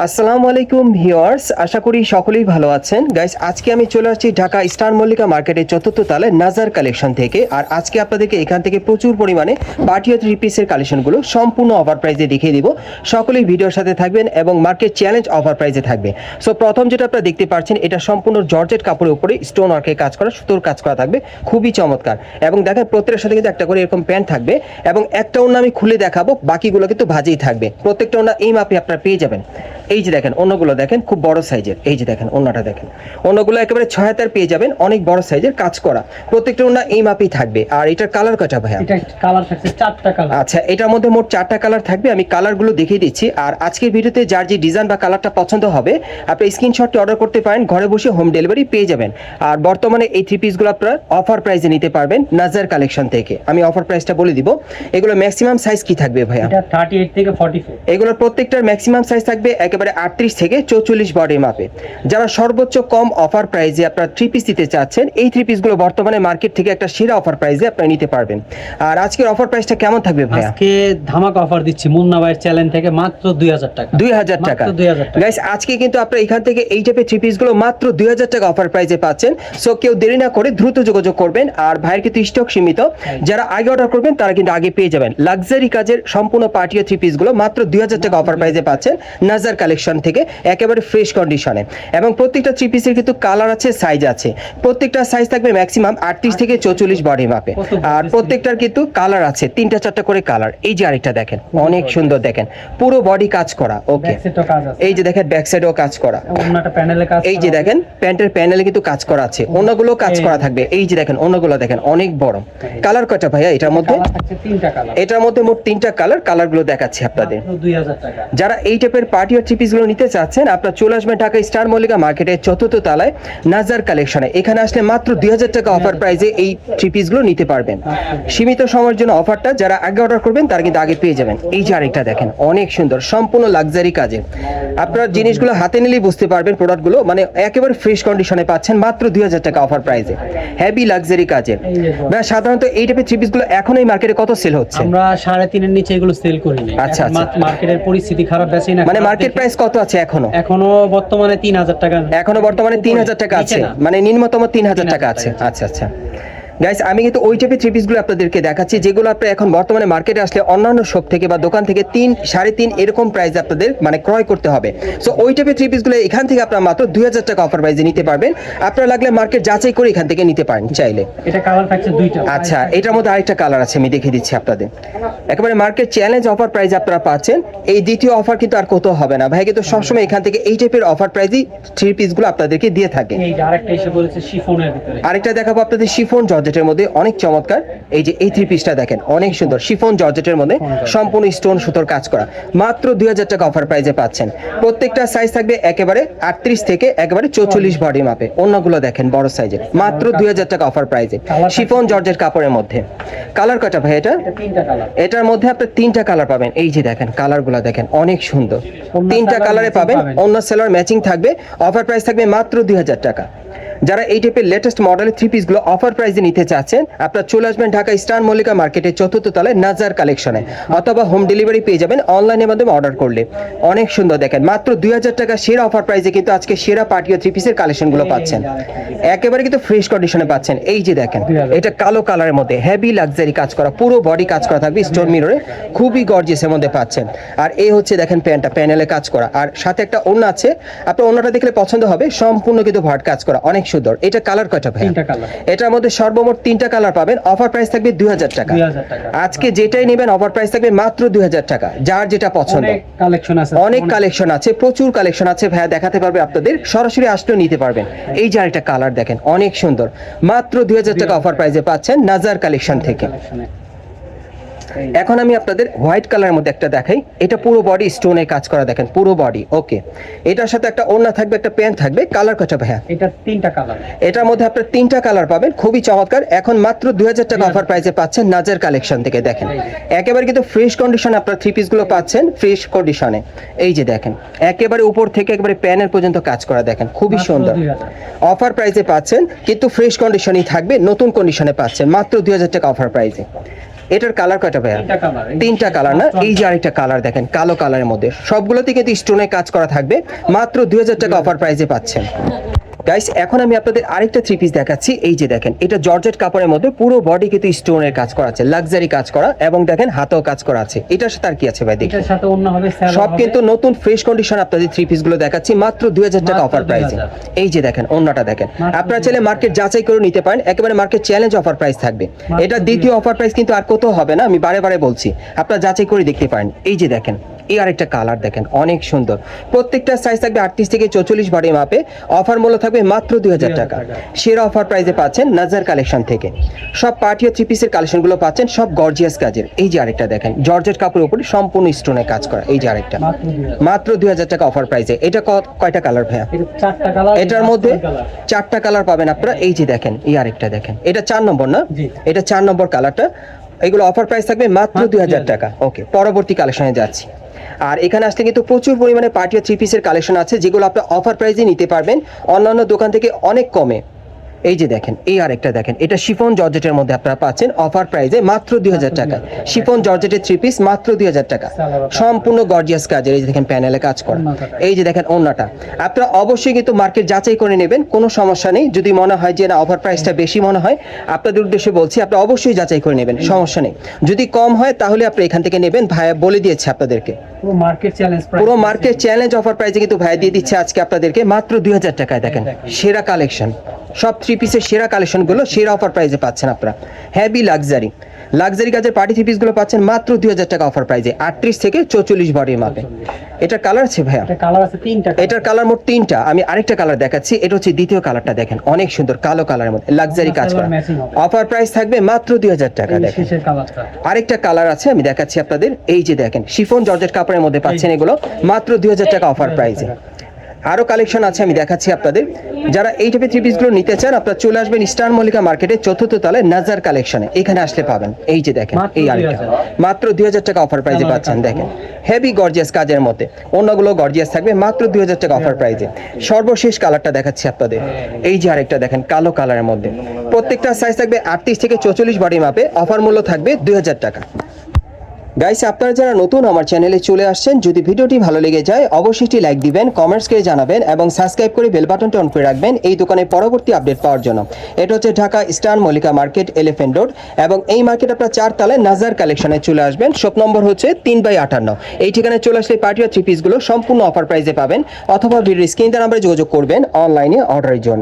আসসালামু আলাইকুম ভিউয়ার্স, আশা করি সকলেই ভালো আছেন। গাইস আজকে আমি চলে আসছি ঢাকা স্টার মল্লিকা মার্কেটের চতুর্থ তলায় নাজার কালেকশন থেকে। আর আজকে আপনাদেরকে এখান থেকে প্রচুর পরিমাণে পার্টিও থ্রি পিসের কালেকশনগুলো সম্পূর্ণ অফার প্রাইজে দেখিয়ে দিব। সকলেই ভিডিওর সাথে থাকবেন এবং মার্কেট চ্যালেঞ্জ অফার প্রাইজে থাকবে। সো প্রথম যেটা আপনারা দেখতে পাচ্ছেন, এটা সম্পূর্ণ জর্জেট কাপড়ের উপরে স্টোন ওয়ার্কের কাজ করা, সুতোর কাজ করা থাকবে। খুবই চমৎকার। এবং দেখেন প্রত্যেকের সাথে কিন্তু একটা করে এরকম প্যান্ট থাকবে এবং একটা ওনা আমি খুলে দেখাবো, বাকিগুলো কিন্তু ভাজেই থাকবে। প্রত্যেকটা ওনা এই মাপে আপনারা পেয়ে যাবেন। এই যে দেখেন অন্যগুলো দেখেন খুব বড় সাইজের। এই যে দেখেন অন্যটা দেখেন। অন্যগুলো একেবারে ছয় হাতার পেয়ে যাবেন অনেক বড় সাইজের কাজ করা। প্রত্যেকটা ওনা এই মাপেই থাকবে। আর এটার কালার কটা ভাইয়া? কালার থাকছে চারটা কালার আচ্ছা এটার মধ্যে মোট চারটা কালার থাকবে আমি কালারগুলো দেখিয়ে দিচ্ছি। আর আজকের ভিডিওতে যার যে ডিজাইন বা কালারটা পছন্দ হবে আপনি স্ক্রিনশটটি অর্ডার করতে পারেন ঘরে বসে হোম ডেলিভারি পেয়ে যাবেন। আর বর্তমানে এই থ্রি পিসগুলো আপনারা অফার প্রাইসে নিতে পারবেন নাজার কালেকশন থেকে। আমি অফার প্রাইসটা বলে দিব। এগুলো ম্যাক্সিমাম সাইজ কি থাকবে ভাইয়া? এটা থার্টি এইট থেকে ফর্টি ফোর এগুলোর প্রত্যেকটার ম্যাক্সিমাম সাইজ থাকবে একেবারে আটত্রিশ থেকে চৌচল্লিশ বডি মাপে। যারা সর্বোচ্চ কম অফার প্রাইসে আপনারা থ্রি পিস দিতে চাচ্ছেন এই থ্রি পিসগুলো বর্তমানে মার্কেট থেকে একটা সেরা অফার প্রাইসে আপনারা নিতে পারবেন। আর আজকের অফার প্রাইসটা কেমন থাকবে ভাইয়া? আজকে ধামাকা অফার দিচ্ছি মুন্না ভাইয়ের চ্যালেঞ্জ থেকে মাত্র দুই হাজার টাকা। দুই হাজার টাকা। 2000 টাকা। গাইস আজকে কিন্তু আপনারা এখান থেকে এই টাইপের থ্রি পিসগুলো মাত্র দুই হাজার টাকা অফার প্রাইসে পাচ্ছেন। সো কেউ দেরি না করে দ্রুত যোগাযোগ করবেন। আর ভাইয়ের কিন্তু স্টক সীমিত। যারা আগে অর্ডার করবেন তারা কিন্তু আগে পেয়ে যাবেন। লাক্সারি কাজের সম্পূর্ণ পার্টিও থ্রি পিসগুলো মাত্র দুই হাজার টাকা অফার প্রাইসে পাচ্ছেন। নাজার কালেকশন থেকে একেবারে ফ্রেশ কন্ডিশনে এবং প্রত্যেকটা থ্রি পিসের কিন্তু কালার আছে সাইজ আছে। প্রত্যেকটা সাইজ থাকবে ম্যাক্সিমাম আটত্রিশ থেকে চৌচল্লিশ বডি মাপে আর প্রত্যেকটার কিন্তু কালার আছে তিনটা চারটা করে কালার এই যে আরেকটা দেখেন অনেক সুন্দর দেখেন। পুরো বডি কাজ করা ওকে এই যে দেখেন ব্যাক সাইডেও কাজ করা। এই যে দেখেন প্যান্টের প্যানেলে কিন্তু কাজ করা আছে। অন্যগুলো কাজ করা থাকবে। এই যে দেখেন অন্যগুলো দেখেন অনেক বড়। কালার কয়টা ভাইয়া? এটার মধ্যে? এটার মধ্যে মোট তিনটা কালার কালারগুলো দেখাচ্ছি আপনাদের। যারা এই টাইপের পার্টি আর থ্রি পিসগুলো নিতে চাচ্ছেন আপনারা চলে আসবেন ঢাকা স্টার মল্লিকা মার্কেটের চতুর্থ তলায় নাজার কালেকশনে এখানে আসলে মাত্র দুই হাজার টাকা অফার প্রাইসে এই থ্রি পিসগুলো নিতে পারবেন। সীমিত সময়ের জন্য অফারটা যারা আগে অর্ডার করবেন তারা কিন্তু আগে পেয়ে যাবেন। এই যে আরেকটা দেখেন অনেক সুন্দর সম্পূর্ণ লাক্সারি কাজে। আপনার জিনিসগুলো হাতে নিলেই বুঝতে পারবেন প্রোডাক্টগুলো মানে একেবারে ফ্রেশ কন্ডিশনে পাচ্ছেন মাত্র দুই হাজার টাকা অফার প্রাইসে হেভি লাক্সারি কাজের বল। ভাইয়া সাধারণত এই টাইপের থ্রি পিসগুলো এখন এই মার্কেটে কত সেল হচ্ছে? আমরা সাড়ে তিনের নিচে এগুলো সেল করি না আচ্ছা, আচ্ছা। মার্কেটের পরিস্থিতি খারাপ বেশি না মানে মার্কেট প্রাইস কত আছে এখনও? এখনও বর্তমানে তিন হাজার টাকা। এখনও বর্তমানে তিন হাজার টাকা আছে। না। মানে নিম্নতম তিন হাজার 3000 টাকা আছে। আচ্ছা আচ্ছা। গাইস আমি কিন্তু ওই টাইপের থ্রি পিসগুলো আপনাদেরকে দেখাচ্ছি যেগুলো আপনার এখন বর্তমানে মার্কেটে আসলে অন্যান্য শপ থেকে বা দোকান থেকে তিন সাড়ে তিন এরকম প্রাইস আপনাদের মানে ক্রয় করতে হবে। সো ওই টাইপের থ্রি পিসগুলো এখান থেকে আপনারা মাত্র দুই হাজার টাকা অফার প্রাইসে নিতে পারবেন। আপনারা লাগলে মার্কেট যাচাই করে এখান থেকে নিতে পারেন চাইলে। এটা কালার থাকছে দুইটা। আচ্ছা এটার মধ্যে আরেকটা কালার আছে আমি দেখিয়ে দিচ্ছি আপনাদের। একেবারে মার্কেট চ্যালেঞ্জ অফার প্রাইস আপনারা পাচ্ছেন। এই দ্বিতীয় অফার কিন্তু আর কোথাও হবে না। ভাই কিন্তু সবসময় এখান থেকে এই টাইপের অফার প্রাইসই থ্রি পিসগুলো আপনাদেরকে দিয়ে থাকে। আরেকটা দেখাবো আপনাদের শিফন জর্জেটের মধ্যে অনেক চমৎকার। এই যে এই থ্রি পিসটা দেখেন অনেক সুন্দর। শিফন জর্জেটের মধ্যে সম্পূর্ণ স্টোন সুতোর কাজ করা। মাত্র দুই হাজার টাকা অফার প্রাইজে পাচ্ছেন। প্রত্যেকটা সাইজ থাকবে একেবারে আটত্রিশ থেকে একেবারে চৌচল্লিশ বডি মাপে অন্যগুলো দেখেন বড় সাইজের মাত্র দুই হাজার টাকা অফার প্রাইজে শিফন জর্জের কাপড়ের মধ্যে। কালার কটা ভাই এটা? এটার মধ্যে আপনি তিনটা কালার পাবেন। এই যে দেখেন কালারগুলো দেখেন অনেক সুন্দর। তিনটা কালারে পাবেন। অন্য সেলার ম্যাচিং থাকবে। অফার প্রাইস থাকবে মাত্র দুই হাজার টাকা। যারা এই টাইপের লেটেস্ট মডেলের থ্রি পিসগুলো অফার প্রাইসে নিতে চাচ্ছেন আপনারা চলে আসবেন ঢাকা স্টার মল্লিকা মার্কেটের চতুর্থ তলায় নাজার কালেকশনে অথবা হোম ডেলিভারি পেয়ে যাবেন অনলাইনের মাধ্যমে অর্ডার করলে। অনেক সুন্দর দেখেন মাত্র দুই হাজার টাকা সেরা অফার প্রাইসে কিন্তু আজকে সেরা পার্টিও থ্রি পিসের কালেকশনগুলো পাচ্ছেন। একেবারে কিন্তু ফ্রেশ কন্ডিশনে পাচ্ছেন। এই যে দেখেন এটা কালো কালারের মধ্যে হেভি লাক্সারি কাজ করা পুরো বডি কাজ করা থাকবে স্টোন মিররে খুবই গর্জিয়াসের মধ্যে পাচ্ছেন। আর এই হচ্ছে দেখেন প্যান্টটা প্যানেলে কাজ করা। আর সাথে একটা ওড়না আছে আপনার ওড়নাটা দেখলে পছন্দ হবে সম্পূর্ণ কিন্তু ভাট কাজ করা অনেক সুন্দর। এটা কালার কয়টা ভাই তিনটা কালার। এটার মধ্যে সর্বমোট তিনটা কালার পাবেন। অফার প্রাইস থাকবে দুই হাজার টাকা। 2000 টাকা। আজকে যেটাই নেবেন অফার প্রাইস থাকবে মাত্র দুই হাজার টাকা। যার যেটা পছন্দ। অনেক কালেকশন আছে। প্রচুর কালেকশন আছে। ভাইয়া দেখাতে পারবে আপনাদের। সরাসরি আসলেও নিতে পারবেন। এই যে আরেকটা কালার দেখেন অনেক সুন্দর। মাত্র দুই হাজার টাকা অফার প্রাইসে পাচ্ছেন নাজার কালেকশন থেকে। এখন আমি আপনাদের হোয়াইট কালারের মধ্যে একটা দেখাই। এটা পুরো বডি স্টোনে কাজ করা দেখেন পুরো বডি। ওকে এটার সাথে একটা ওড়না থাকবে একটা প্যান্ট থাকবে কালার কটা ভাইয়া এটা তিনটা কালার এটার মধ্যে আপনার তিনটা কালার পাবেন খুবই চমৎকার। এখন মাত্র দুই হাজার টাকা অফার প্রাইসে পাচ্ছেন নাজার কালেকশন থেকে দেখেন। একেবারে কিন্তু ফ্রেশ কন্ডিশনে আপনার থ্রি পিসগুলো পাচ্ছেন ফ্রেশ কন্ডিশনে এই যে দেখেন একেবারে উপর থেকে একেবারে প্যানের পর্যন্ত কাজ করা দেখেন খুবই সুন্দর। 2000 অফার প্রাইসে পাচ্ছেন কিন্তু ফ্রেশ কন্ডিশনই থাকবে নতুন কন্ডিশনে পাচ্ছেন মাত্র দুই হাজার টাকা অফার প্রাইসে এটার কালার কয়টা ভাইয়া? তিনটা কালার না? এই যে আরেকটা কালার দেখেন কালো কালারের মধ্যে। সবগুলোতে কিন্তু স্টোনে কাজ করা থাকবে। মাত্র দুই হাজার টাকা অফার প্রাইসে পাচ্ছেন। গাইস এখন আমি আপনাদের আরেকটা থ্রি পিস দেখাচ্ছি। এই যে দেখেন এটা জর্জেট কাপড়ের মধ্যে পুরো বডি কিন্তু স্টোনের কাজ করা আছে লাক্সারি কাজ করা এবং দেখেন হাতেও কাজ করা আছে। এটার সাথে আর কি আছে ভাই দেখি। এটার সাথে অন্য হবে সব কিন্তু নতুন ফ্রেশ কন্ডিশন আপনাদের থ্রি পিসগুলো দেখাচ্ছি মাত্র দুই হাজার টাকা অফার প্রাইসে এই যে দেখেন অন্যটা দেখেন। আপনারা চাইলে মার্কেট যাচাই করে নিতে পারেন একেবারে মার্কেট চ্যালেঞ্জ অফার প্রাইস থাকবে। এটা দ্বিতীয় অফার প্রাইস কিন্তু আর কোথাও হবে না আমি বারে বারে বলছি। আপনারা যাচাই করে দেখতে পারেন। এই যে দেখেন এই আরেকটা কালার দেখেন অনেক সুন্দর। প্রত্যেকটা সাইজ থাকবে আটত্রিশ থেকে চৌচল্লিশ বাড়ি মাপে। অফার মূল্য থাকবে মাত্র দুই হাজার টাকা। সেরা অফার প্রাইসে পাচ্ছেন নাজার কালেকশন থেকে। সব পার্টি ও থ্রি পিসের কালেকশনগুলো পাচ্ছেন সব গর্জিয়াস কাজের। এই যে আরেকটা দেখেন জর্জেট কাপড়ের উপরে সম্পূর্ণ স্টোনে কাজ করা। এই যে আরেকটা। মাত্র দুই হাজার টাকা। অফার প্রাইসে এটা কয়টা কালার ভাইয়া? এটা চারটা কালার এটার মধ্যে চারটা কালার পাবেন আপনারা। এই যে দেখেন এই আরেকটা দেখেন। এটা চার নম্বর না? এটা চার নম্বর কালারটা এগুলো অফার প্রাইস থাকবে মাত্র মাত্র দুই হাজার টাকা। ওকে পরবর্তী কালেকশনে যাচ্ছি। আর এখানে আসলে কিন্তু প্রচুর পরিমাণে পার্টি থ্রি পিসের কালেকশন আছে যেগুলো আপনি অফার প্রাইসে নিতে পারবেন। অন্যান্য দোকান থেকে অনেক কমে। এই যে দেখেন এই আরেকটা দেখেন এটা শিফন জর্জেটের মধ্যে আপনারা পাচ্ছেন অফার প্রাইজে মাত্র দুই হাজার টাকা। শিফন জর্জেটের থ্রি পিস মাত্র দুই হাজার টাকা। সম্পূর্ণ গর্জিয়াস কাজের এই যে দেখেন প্যানেলে কাজ করা। এই যে দেখেন অন্যটা। আপনারা অবশ্যই কিন্তু মার্কেট যাচাই করে নেবেন কোনো সমস্যা নেই। যদি মনে হয় যে না অফার প্রাইসটা বেশি মনে হয় আপনাদের উদ্দেশ্যে বলছি আপনি অবশ্যই যাচাই করে নেবেন সমস্যা নেই। যদি কম হয় তাহলে আপনি এখান থেকে নেবেন ভাইয়া বলে দিয়েছে আপনাদেরকে। পুরো মার্কেট চ্যালেঞ্জ পুরো মার্কেট চ্যালেঞ্জ অফার প্রাইসে কিন্তু ভাই দিয়ে দিচ্ছে আজকে আপনাদেরকে মাত্র দুই হাজার টাকায় দেখেন। সেরা কালেকশন সব থ্রি পিসের সেরা কালেকশনগুলো সেরা অফার প্রাইসে পাচ্ছেন আপনারা। হ্যাভি লাক্সারি লাক্সারি কাজের পার্টি থ্রি পিসগুলো পাচ্ছেন মাত্র দুই হাজার টাকা অফার প্রাইসে আটত্রিশ থেকে চৌচল্লিশ বডির মাপে এটার কালার আছে ভাইয়া? কালার আছে তিনটা এটার কালার মোট তিনটা। আমি আরেকটা কালার দেখাচ্ছি। এটা হচ্ছে দ্বিতীয় কালারটা দেখেন। অনেক সুন্দর কালো কালারের মধ্যে। লাক্সারি কাজ করা। অফার প্রাইস থাকবে মাত্র দুই হাজার টাকা দেখেন। আরেকটা কালার আছে আমি দেখাচ্ছি আপনাদের। এই যে দেখেন শিফন জর্জেট কাপড়ের মধ্যে পাচ্ছেন এগুলো। মাত্র দুই হাজার টাকা অফার প্রাইসে আরও কালেকশন আছে আমি দেখাচ্ছি আপনাদের। যারা এই টাইপের থ্রি পিসগুলো নিতে চান আপনারা চলে আসবেন স্টার মল্লিকা মার্কেটের চতুর্থ তলায় নাজার কালেকশনে এখানে আসলে পাবেন। এই যে দেখেন এই আরেকটা। মাত্র দুই হাজার টাকা অফার কালার পাচ্ছেন দেখেন। হেভি গর্জিয়াস কাজের মধ্যে। অন্যগুলো গর্জিয়াস থাকবে মাত্র দুই হাজার টাকা অফার প্রাইসে সর্বশেষ কালারটা দেখাচ্ছি আপনাদের। এই যে আরেকটা দেখেন কালো কালারের মধ্যে। প্রত্যেকটা সাইজ থাকবে আটত্রিশ থেকে চৌচল্লিশ বডি মাপে অফার মূল্য থাকবে দুই হাজার টাকা। গাইস আপনারা যারা নতুন আমার চ্যানেলে চলে আসছেন, যদি ভিডিওটি ভালো লেগে যায়, অবশ্যই একটি লাইক দিবেন কমেন্টস করে জানাবেন এবং সাবস্ক্রাইব করে বেল বাটনটা অন করে রাখবেন এই দোকানের পরবর্তী আপডেট পাওয়ার জন্য। এটা হচ্ছে Dhaka star Mallika market elephant road এবং এই মার্কেট আপনার চার তালে নাজার কালেকশনে চলে আসবেন। শপ নম্বর হচ্ছে তিন বাই আটান্ন। এই ঠিকানায় চলে আসলে পার্টি আর থ্রি পিসগুলো সম্পূর্ণ অফার প্রাইসে পাবেন অথবা ভিডিও স্ক্রিন নাম্বারে যোগাযোগ করবেন অনলাইনে অর্ডারের জন্য।